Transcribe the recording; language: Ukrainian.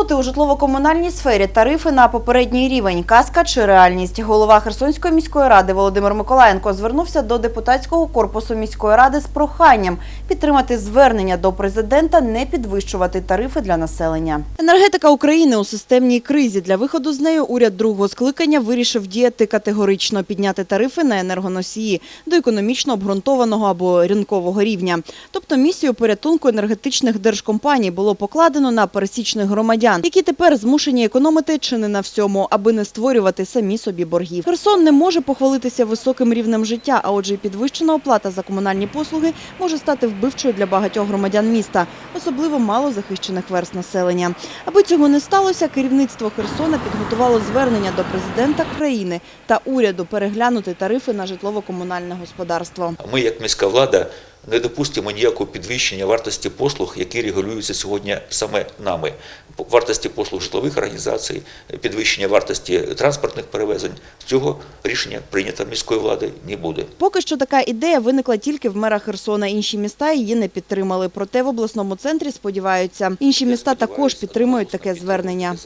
Повернути у житлово-комунальній сфері тарифи на попередній рівень. Казка чи реальність? Голова Херсонської міської ради Володимир Миколаєнко звернувся до депутатського корпусу міської ради з проханням підтримати звернення до президента не підвищувати тарифи для населення. Енергетика України у системній кризі. Для виходу з нею уряд другого скликання вирішив діяти категорично, підняти тарифи на енергоносії до економічно обґрунтованого або ринкового рівня. Тобто місію порятунку енергетичних держкомпаній було покладено на пересічних громадян, які тепер змушені економити чи не на всьому, аби не створювати самі собі боргів. Херсон не може похвалитися високим рівнем життя, а отже, підвищена оплата за комунальні послуги може стати вбивчою для багатьох громадян міста, особливо малозахищених верст населення. Аби цього не сталося, керівництво Херсона підготувало звернення до президента країни та уряду переглянути тарифи на житлово-комунальне господарство. Ми, як міська влада, не допустимо ніякого підвищення вартості послуг, які регулюються сьогодні саме нами. Вартості послуг житлових організацій, підвищення вартості транспортних перевезень. Цього рішення прийнято міською владою не буде. Поки що така ідея виникла тільки в мерах Херсона. Інші міста її не підтримали. Проте в обласному центрі сподіваються, інші міста також підтримують таке звернення.